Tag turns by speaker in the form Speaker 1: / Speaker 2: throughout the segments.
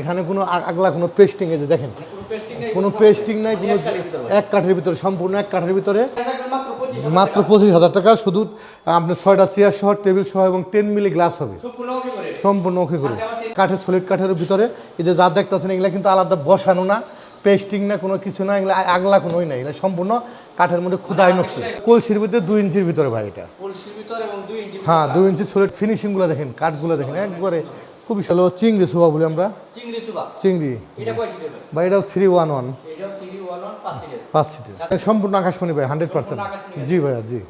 Speaker 1: এখানে কোনো আগলা কোনো পেস্টিং এই যে দেখেন
Speaker 2: কোনো পেস্টিং নেই
Speaker 1: কোনো পেস্টিং নাই কোনো
Speaker 2: এক কাঠের ভিতরে।
Speaker 1: সম্পূর্ণ এক কাঠের ভিতরে।
Speaker 2: মাত্র পঁচিশ
Speaker 1: হাজার টাকা। শুধু আপনার ছয়টা চেয়ার সহ টেবিল সহ এবং টেন মিলি গ্লাস হবে।
Speaker 2: সম্পূর্ণ ওকে করে।
Speaker 1: কাঠের সলিড কাঠের ভিতরে এই যে যা দেখতেছেন এগুলো কিন্তু আলাদা বসানো না। পেস্টিং না কোনো কিছু না এগুলো আগলা কোনোই নাই। এগুলো সম্পূর্ণ কাঠের মধ্যে খুদাই নকশি। কলসির ভিতরে দুই ইঞ্চির ভিতরে ভাই এটা। হ্যাঁ দুই ইঞ্চি সলিড ফিনিশিংগুলো দেখেন কাঠগুলো দেখেন একবারে খুবই ভালো। চিংড়ি সুবা বলি আমরা।
Speaker 2: চিংড়ি চুবা
Speaker 1: চিংড়ি।
Speaker 2: এটা কয় সিটের ভাই?
Speaker 1: এটাও থ্রি ওয়ান ওয়ান
Speaker 2: পাঁচ সিটের।
Speaker 1: সম্পূর্ণ আকাশমণি ভাই হান্ড্রেড পার্সেন্ট জি ভাইয়া জি।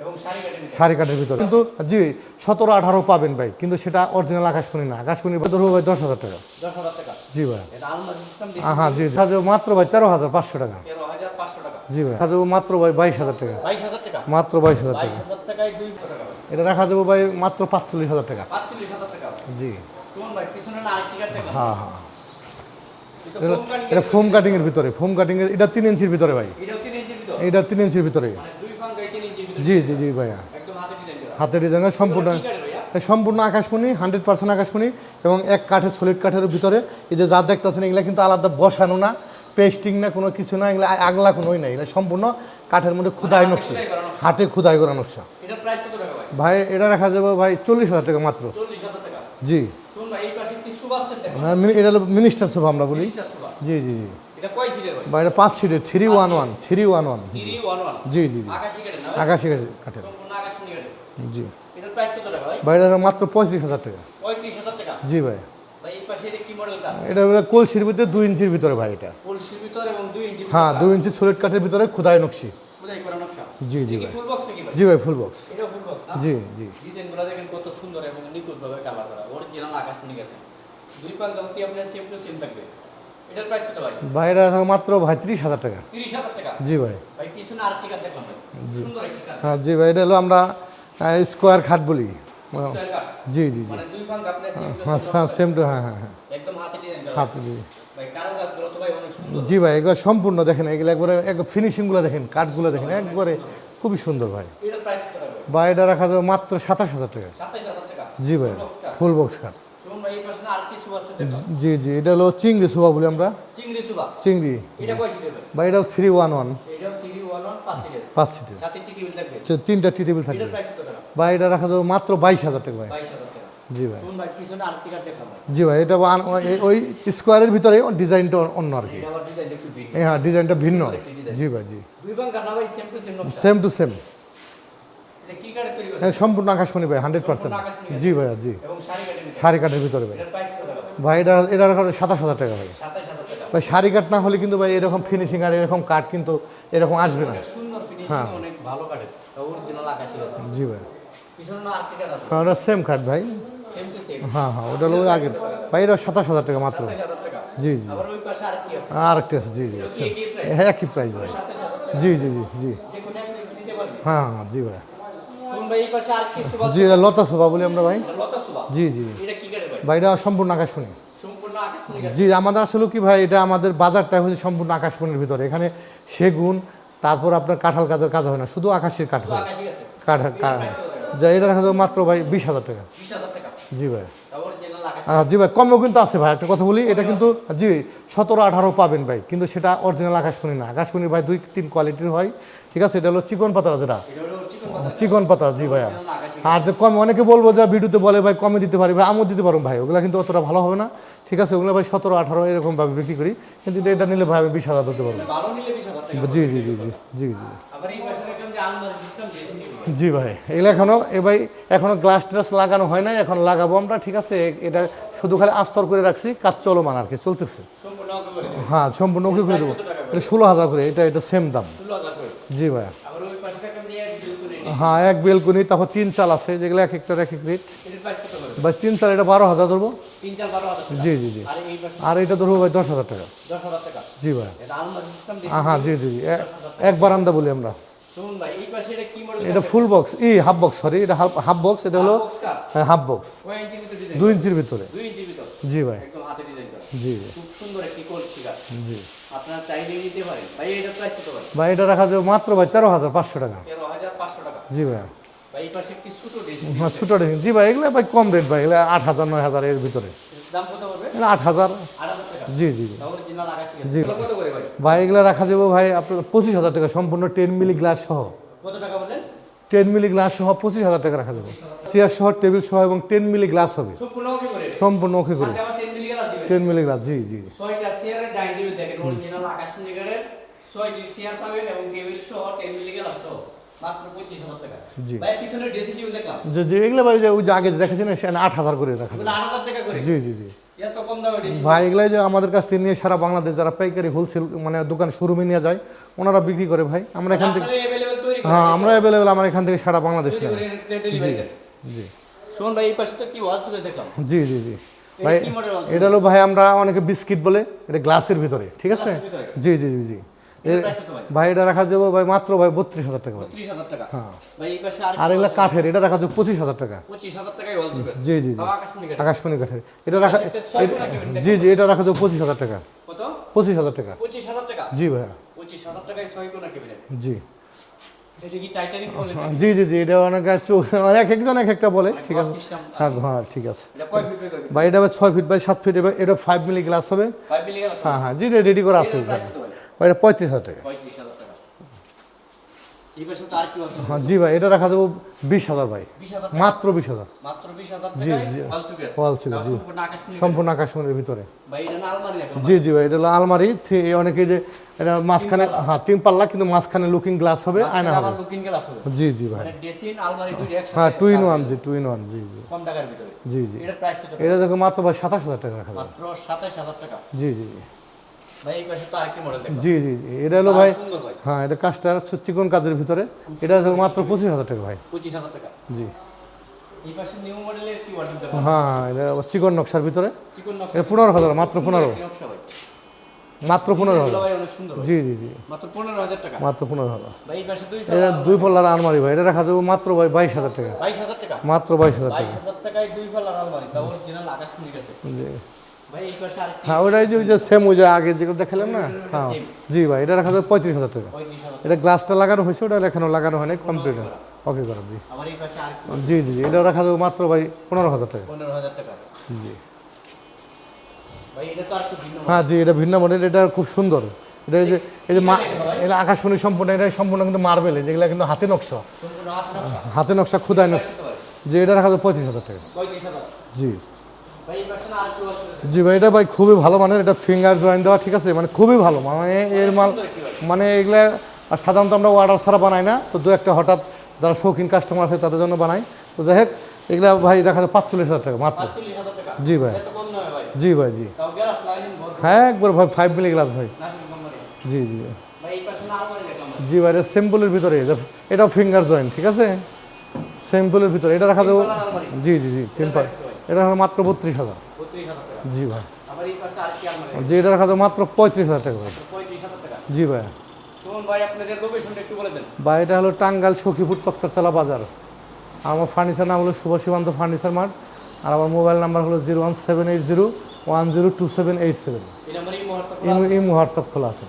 Speaker 2: শাড়ি
Speaker 1: কাঠের ভিতরে। কিন্তু জি সতেরো আঠারো পাবেন ভাই কিন্তু সেটা অরিজিনাল আকাশমণি না। আকাশমণির ভিতরে হবে ভাই দশ হাজার টাকা। জি ভাই
Speaker 2: এটা আলমারি সিস্টেম
Speaker 1: হ্যাঁ জি সাজো মাত্র ভাই তেরো হাজার পাঁচশো টাকা। জি ভাই সাজো মাত্র ভাই বাইশ হাজার টাকা। মাত্র বাইশ হাজার টাকা। এটা রাখা যাব ভাই মাত্র পাঁচচল্লিশ হাজার টাকা। জি। হ্যাঁ হ্যাঁ।
Speaker 2: এটা
Speaker 1: ফোম কাটিং এর ভিতরে ফোম কাটিং এর এটা তিন ইঞ্চির ভিতরে ভাই। এটা তিন ইঞ্চির ভিতরে।
Speaker 2: মানে তিন ইঞ্চির ভিতর?
Speaker 1: জি জি জি ভাইয়া।
Speaker 2: ডিজাইন
Speaker 1: হাতের ডিজাইনের সম্পূর্ণ সম্পূর্ণ আকাশমণি হান্ড্রেড পার্সেন্ট আকাশমণি এবং এক কাঠের সলিড কাঠের ভিতরে। এই যে যা দেখতেছেন এগুলো কিন্তু আলাদা বসানো না পেস্টিং না কোনো কিছু না এগুলো আগলা কোনোই না এগুলো সম্পূর্ণ কাঠের মধ্যে খুদাই নকশা। হাতে খুদাই করা নকশা।
Speaker 2: ভাই?
Speaker 1: এটা রাখা যাবে ভাই চল্লিশ হাজার টাকা মাত্র। জি
Speaker 2: শুনুন ভাই এই পাশে কি সুবাস সেট দেখো
Speaker 1: হ্যাঁ, এটা হলো মিনিস্টার সোফা আমরা বলি। জি জি জি। বা এটা পাঁচ সিটের three one one three one one জি জি জি।
Speaker 2: আকাশি
Speaker 1: গাছ কাঠের জি।
Speaker 2: এটার প্রাইস কত টাকা ভাই?
Speaker 1: বা এটা মাত্র পঁয়ত্রিশ হাজার টাকা। জি ভাই।
Speaker 2: এটা
Speaker 1: হলো কলসির ভিতরে দুই ইঞ্চির ভিতরে ভাই এটা। হ্যাঁ দুই ইঞ্চি সলিড কাঠের ভিতরে খুদাই নকশি। জি জি ভাই। জি ভাই ফুল বক্স
Speaker 2: এটাও ফুল বক্স
Speaker 1: জি জি।
Speaker 2: ডিজাইনগুলো দেখেন কত সুন্দর এবং নিখুঁতভাবে কালার করা। অরিজিনাল আকাশমণি গেছে দুই পাক গন্তি আপনার সেম টু সেম থাকবে। এটার প্রাইস কত ভাই?
Speaker 1: ভাই এটা মাত্র ভাই ত্রিশ হাজার টাকা।
Speaker 2: তিরিশ হাজার টাকা?
Speaker 1: জি ভাই।
Speaker 2: পিছনে দেখলাম কাঠ
Speaker 1: হ্যাঁ জি ভাই এটা হলো আমরা স্কোয়ার খাট বলি। জি জি জি।
Speaker 2: মানে সেম টু
Speaker 1: হ্যাঁ হ্যাঁ সেম টু হ্যাঁ হ্যাঁ হ্যাঁ।
Speaker 2: একদম হাতে ডিজাইন
Speaker 1: হাত জি। জি ভাই সম্পূর্ণ দেখেন এগুলো একবারে এক ফিনিশিংগুলো দেখেন কাঠগুলো দেখেন একবারে খুবই সুন্দর ভাই। বা এটা রাখা যাবে মাত্র সাতাশ হাজার টাকা।
Speaker 2: হাজার টাকা?
Speaker 1: জি ভাই ফুল বক্স কাঠ
Speaker 2: ভাই
Speaker 1: জি জি এটা হলো চিংড়ি সুবা বলি আমরা।
Speaker 2: চিংড়ি সুবা?
Speaker 1: চিংড়ি।
Speaker 2: এটা কয় সিটের ভাই
Speaker 1: ওয়ান ওয়ান
Speaker 2: পাঁচ সিটের।
Speaker 1: পাঁচ সিটের।
Speaker 2: সাথে টি টিউল থাকবে?
Speaker 1: সে তিনটা টি টেবিল থাকবে। বা এটা রাখা যাবে মাত্র বাইশ হাজার টাকা ভাই।
Speaker 2: টাকা।
Speaker 1: জি ভাই।
Speaker 2: ভাই ভাই
Speaker 1: জি ভাই এটা ওই- স্কোয়ারের ভিতরে ডিজাইনটা অন্য আর কি। হ্যাঁ ডিজাইনটা ভিন্ন। জি ভাই জি।
Speaker 2: ভাই সেম টু সেম
Speaker 1: সম্পূর্ণ আকাশমণি ভাই হান্ড্রেড পার্সেন্ট জি ভাইয়া জি।
Speaker 2: শাড়ি কাঠের
Speaker 1: ভিতরে? ভাই। ভাই এটা এটা সাতাশ হাজার টাকা ভাই। ভাই শাড়ি কাঠ না হলে কিন্তু ভাই এরকম ফিনিশিং আর এরকম কাঠ কিন্তু এরকম আসবে না। হ্যাঁ। জি ভাই। হ্যাঁ ওটা সেম কাঠ ভাই। হ্যাঁ হ্যাঁ ওটা হলো আগের। ভাই এটা সাতাশ হাজার টাকা মাত্র। জি জি। আর একটা আছে। জি জি সেম
Speaker 2: একই
Speaker 1: প্রাইস ভাই। জি জি জি জি। হ্যাঁ হ্যাঁ জি ভাই জি এটা লতা শোভা বলি আমরা ভাই। জি জি।
Speaker 2: ভাই?
Speaker 1: এটা সম্পূর্ণ আকাশমণি। জি আমাদের আসলে কি ভাই এটা আমাদের বাজারটা হচ্ছে সম্পূর্ণ আকাশমণির ভিতরে। এখানে সেগুন তারপর আপনার কাঁঠাল কাজের কাজ হয় না শুধু আকাশের কাঠ হয় কাঠ যা এটা রাখা মাত্র ভাই বিশ হাজার টাকা। জি ভাই। জি ভাই কমেও কিন্তু আছে ভাই একটা কথা বলি এটা কিন্তু জি সতেরো আঠারো পাবেন ভাই কিন্তু সেটা অরিজিনাল আকাশমণি না। আকাশমণি ভাই দুই তিন কোয়ালিটির হয় ঠিক আছে? এটা হলো চিকন পাতা যেটা।
Speaker 2: চিকন পাতা
Speaker 1: জি ভাইয়া। আর যে কমে অনেকে বলব যে ভিডিওতে বলে ভাই কমে দিতে পারি ভাই আমও দিতে পারো ভাই ওগুলো কিন্তু অতটা ভালো হবে না ঠিক আছে? ওগুলো ভাই সতেরো আঠারো এরকমভাবে বিক্রি করি কিন্তু এটা নিলে ভাই আমি বিশ হাজার দিতে পারব। জি জি জি জি জি জি। জি ভাই। এগুলো এখনও এ ভাই এখনও গ্লাস ট্লাস লাগানো হয় নাই এখন লাগাবো আমরা ঠিক আছে? এটা শুধু খালি আস্তর করে রাখছি কাজ চলমান আর কি চলতেছে। হ্যাঁ সম্পূর্ণ ওকে করে দেবো। এটা ষোলো হাজার করে এটা এটা সেম দাম। জি ভাই। হ্যাঁ এক বেলকুনি তারপর তিন চাল আছে যেগুলো এক একটার এক এক রেট ভাই তিন চাল এটা বারো হাজার ধরবো। জি জি জি।
Speaker 2: আর এই পাশে
Speaker 1: আর এটা ধরবো ভাই দশ হাজার টাকা। জি ভাই।
Speaker 2: এটা আলমারি সিস্টেম
Speaker 1: হ্যাঁ হ্যাঁ জি জি এক বারান্দা বলি আমরা।
Speaker 2: এটা
Speaker 1: ফুল বক্স ই হাফ বক্স সরি এটা হাফ হাফ বক্স এটা হলো হ্যাঁ হাফ বক্স দুই ইঞ্চির ভিতরে। জি ভাই। জি জি।
Speaker 2: ভাই
Speaker 1: এটা রাখা যাবে মাত্র ভাই তেরো হাজার পাঁচশো টাকা। জি ভাই।
Speaker 2: পাশে ছোট ডিজাইন
Speaker 1: হ্যাঁ জি ভাই এগুলো ভাই কম রেট ভাই এগুলো আট হাজার নয় হাজার এর ভিতরে। আট হাজার জি জি জি।
Speaker 2: ভাই?
Speaker 1: এগুলো রাখা যাব ভাই আপনার পঁচিশ হাজার টাকা সম্পূর্ণ টেন মিলি গ্লাস সহ।
Speaker 2: কত টাকা বললেন?
Speaker 1: টেন মিলি গ্লাস সহ পঁচিশ হাজার টাকা রাখা যাবে। চেয়ার সহ টেবিল সহ এবং টেন মিলি গ্লাস হবে।
Speaker 2: সম্পূর্ণ ওকে করে?
Speaker 1: সম্পূর্ণ ওকে করে।
Speaker 2: সাথে আবার 10 মিলি গ্লাস দিবেন।
Speaker 1: টেন মিলি গ্লাস জি জি জি।
Speaker 2: ছয়টা চেয়ারের ডাইনিং টেবিল দেখেন অরিজিনাল আকাশ মণিগারের ছয়টি চেয়ার পাবেন এবং টেবিল সহ 10 মিলি গ্লাস সহ। মাত্র 25000 টাকা।
Speaker 1: জি। এগুলো ভাই ওই যে আগে দেখেছেন আট হাজার করে রাখা যাবে।
Speaker 2: 8000 টাকা করে?
Speaker 1: জি জি জি। ভাই এগুলাই যে আমাদের কাছ থেকে নিয়ে সারা বাংলাদেশ যারা পাইকারি হোলসেল মানে দোকান শোরুমে নিয়ে যায় ওনারা বিক্রি করে ভাই। আমরা এখান থেকে হ্যাঁ আমরা অ্যাভেলেবেল আমরা এখান থেকে সারা বাংলাদেশ
Speaker 2: নেই।
Speaker 1: জি
Speaker 2: জি।
Speaker 1: জি জি জি। ভাই এটা হলো ভাই আমরা অনেকে বিস্কিট বলে এটা গ্লাসের ভিতরে ঠিক আছে? জি জি জি জি।
Speaker 2: ভাই?
Speaker 1: এটা রাখা যাব ভাই মাত্র ভাই বত্রিশ হাজার টাকা ভাই।
Speaker 2: 30000 টাকা।
Speaker 1: হ্যাঁ। আর এগুলা কাঠের এটা রাখা যাবে পঁচিশ হাজার টাকা।
Speaker 2: 25000 টাকায় ওয়াল
Speaker 1: জি জি জি। আকাশমণি কাঠের। এটা রাখা জি জি এটা রাখা যাবে পঁচিশ হাজার টাকা। পঁচিশ হাজার টাকা।
Speaker 2: 25000 টাকা?
Speaker 1: জি ভাইয়া।
Speaker 2: 25000 টাকায় ছয় কোনা কেবিনেট
Speaker 1: জি। জি জি জি এটা অনেক চো- মানে এক একজন এক একটা বলে ঠিক আছে। হ্যাঁ হ্যাঁ ঠিক আছে। ভাই এটা ছয় ফিট বাই সাত ফিট এবার এটা ফাইভ মিলি গ্লাস হবে।
Speaker 2: 5 মিলি গ্লাস
Speaker 1: হ্যাঁ হ্যাঁ জি রেডি করা আছে। এটা পঁয়ত্রিশ হাজার টাকা।
Speaker 2: 35000 টাকা। এই পাশে তো আর কি আছে?
Speaker 1: হ্যাঁ জি ভাই এটা রাখা যাব বিশ হাজার ভাই। মাত্র বিশ হাজার। জি, জি।
Speaker 2: চুকে, তাও
Speaker 1: জি।
Speaker 2: সম্পূর্ণ আকাশ
Speaker 1: আকাশমণির ভিতরে। জি জি ভাই এটা হলো আলমারি। অনেকে যে এটা মাঝখানে হ্যাঁ তিন পাল্লা কিন্তু মাঝখানে লুকিং গ্লাস হবে আয়না হবে। জি জি ভাই।
Speaker 2: মানে
Speaker 1: হ্যাঁ টু ইন ওয়ান জি টু ইন ওয়ান জি জি। জি জি। এটা দেখো মাত্র ভাই সাতাশ হাজার টাকা রাখা যাবে।
Speaker 2: মাত্র 27000 টাকা।
Speaker 1: জি জি জি। জি জি জি এটা হলো ভাই হ্যাঁ এটা কাজটা চিকন কাজের ভিতরে। এটা মাত্র পঁচিশ হাজার টাকা ভাই।
Speaker 2: 25000 টাকা।
Speaker 1: জি। হ্যাঁ হ্যাঁ এটা চিকন নকশার ভিতরে। এটা পনেরো হাজার মাত্র পনেরো। মাত্র পনেরো হাজার। জি জি জি।
Speaker 2: মাত্র 15000 টাকা।
Speaker 1: মাত্র পনেরো হাজার। এটা দুই পাল্লার আলমারি ভাই। এটা রাখা যাবে মাত্র ভাই বাইশ হাজার টাকা। মাত্র বাইশ হাজার টাকা।
Speaker 2: 22000 টাকায় দুই পাল্লার আলমারি। তাও অরিজিনাল আকাশ মণি গেছে।
Speaker 1: জি। হ্যাঁ ওটাই যে ওই যে সেম ওই যে আগে যেগুলো দেখালাম না? হ্যাঁ জি ভাই এটা রাখা যাবে পঁয়ত্রিশ হাজার টাকা। এটা গ্লাসটা লাগানো হয়েছে ওটা এখনও লাগানো হয়নি কমপ্লিট ওকে করা জি। জি জি জি এটা রাখা যাবে মাত্র ভাই পনেরো হাজার টাকা। জি। হ্যাঁ জি এটা ভিন্ন মডেল এটা খুব সুন্দর। এটা এই যে এই যে মা এটা আকাশমণি সম্পূর্ণ এটা সম্পূর্ণ কিন্তু মার্বেল যেগুলো কিন্তু হাতে নকশা।
Speaker 2: হাত নকশা?
Speaker 1: হাতে নকশা যে এটা রাখা যাবে পঁয়ত্রিশ হাজার টাকা। জি। জি ভাই এটা ভাই খুবই ভালো মানের এটা ফিঙ্গার জয়েন দেওয়া ঠিক আছে? মানে খুবই ভালো মানে এর মাল মানে এগুলা আর সাধারণত আমরা অর্ডার ছাড়া বানাই না তো দু একটা হঠাৎ যারা শৌখিন কাস্টমার আছে তাদের জন্য বানাই। তো যাই হোক এগুলা ভাই রাখা যায় পাঁচচল্লিশ হাজার টাকা মাত্র। জি ভাই। জি ভাই জি। হ্যাঁ একবার ভাই ফাইভ মিলি গ্লাস ভাই। জি জি। জি ভাই এটা সিম্পলের ভিতরে এটা- এটাও ফিঙ্গার জয়েন্ট ঠিক আছে? সিম্পলের ভিতরে এটা রাখা যাবে জি জি জি তিন এটা হলো মাত্র বত্রিশ হাজার। জি ভাই। জি এটা রাখা মাত্র পঁয়ত্রিশ হাজার টাকা জি ভাই।
Speaker 2: ভাই
Speaker 1: এটা হলো টাঙ্গাল সখীপুর তক্তারচালা বাজার। আর আমার ফার্নিচার নাম হলো শুভ সীমান্ত ফার্নিচার মার্ট আর আমার মোবাইল নাম্বার হলো zero one seven eight zero one zero two seven eight seven
Speaker 2: এই
Speaker 1: ইমো হোয়াটসঅ্যাপ খোলা আছে।